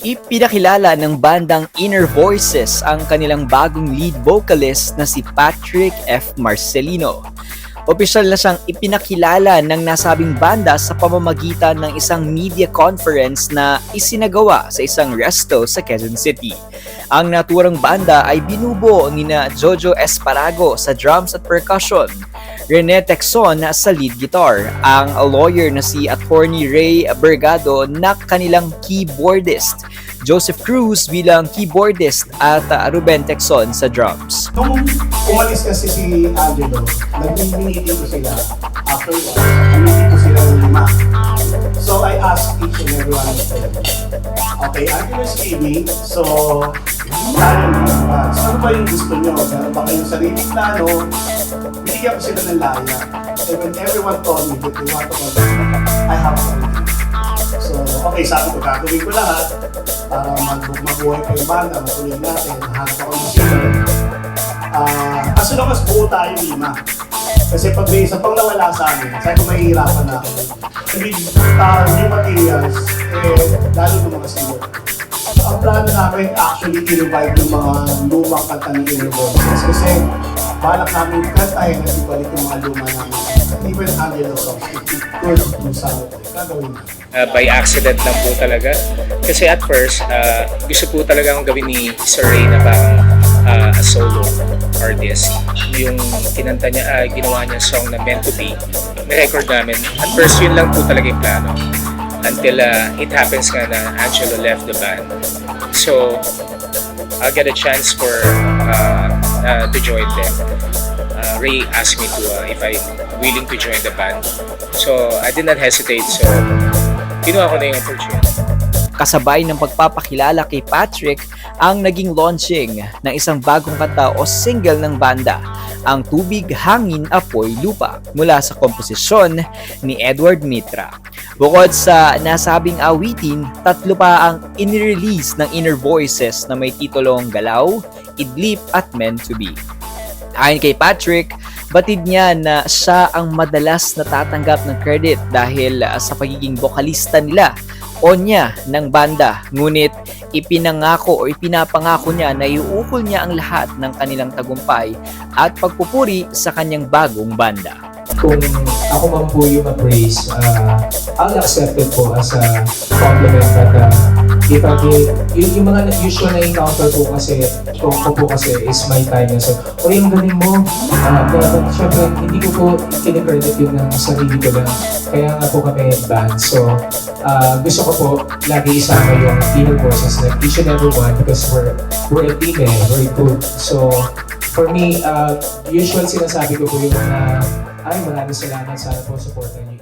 Ipinakilala ng bandang Inner Voices ang kanilang bagong lead vocalist na si Patrick F. Marcelino. Opisyal na siyang ipinakilala ng nasabing banda sa pamamagitan ng isang media conference na isinagawa sa isang resto sa Quezon City. Ang naturang banda ay binubuo ni na Jojo Esparago sa drums at percussion, Rene Texon sa lead guitar, ang lawyer na si Attorney Ray Bergado na kanilang keyboardist, Joseph Cruz bilang keyboardist at uh, Ruben Texon sa drums. Nung umalis kasi si Angelo, nag-meeting ko sila after work. Meeting ko sila lima. So I asked each and every one of them, okay, Angelo is leaving, so niyo ba? So ano ba yung gusto niyo? Meron ba kayong sariling plano? Binigyan ko sila ng laya. And when everyone told me that they want to continue, I have something. So, okay, sabi ko, gagawin ko lahat para mag mabuhay pa yung banda, matuloy natin, hanap ako ng singer. Ah, as long as buo tayo lima. Kasi pag may isa pang nawala sa amin, sabi ko mahihirapan na ako. Hindi, uh, new materials, eh, lalo ng mga singer. Ang plano namin actually i-revive yung mga lumang kanta ni Voices. Kasi balak namin kantahin at ibalik yung mga luma namin. Even Angelo songs, if we could do something, gagawin namin. uh, by accident lang po talaga. Kasi at first, uh, gusto po talaga akong gawin ni Sir Ray na parang uh, a solo artist. Yung kinanta niya, uh, ginawa niya song na Meant to Be, na-record namin. At first, yun lang po talaga yung plano. Until uh, it happens nga na Angelo left the band. So, I'll get a chance for uh, uh, to join them. Uh, Ray asked me to uh, if I'm willing to join the band. So, I did not hesitate. So, kinuha ko na yung opportunity. Kasabay ng pagpapakilala kay Patrick ang naging launching ng isang bagong kanta o single ng banda, ang Tubig, Hangin, Apoy, Lupa mula sa komposisyon ni Edward Mitra. Bukod sa nasabing awitin, tatlo pa ang inirelease ng Inner Voices na may titulong Galaw, Idlip at Meant to Be. Ayon kay Patrick, batid niya na siya ang madalas natatanggap ng credit dahil uh, sa pagiging bokalista nila o niya ng banda. Ngunit ipinangako o ipinapangako niya na iuukol niya ang lahat ng kanilang tagumpay at pagpupuri sa kanyang bagong banda. Kung ako man po yung ma-praise, uh, I'll accept it po as a compliment but uh, if I give, yung, yung mga usual na encounter po kasi, ko, ko po kasi is my time so, o yung galing mo, uh, but syempre, hindi ko po kinikredit yun ng sarili ko lang, kaya nga po kami band. So, uh, gusto ko po lagi isama yung inner voices na each and every one because we're, we're a team eh, we're good. So, for me, uh, usual sinasabi ko po yung mga ay, maraming salamat. Sana po Inner Voices.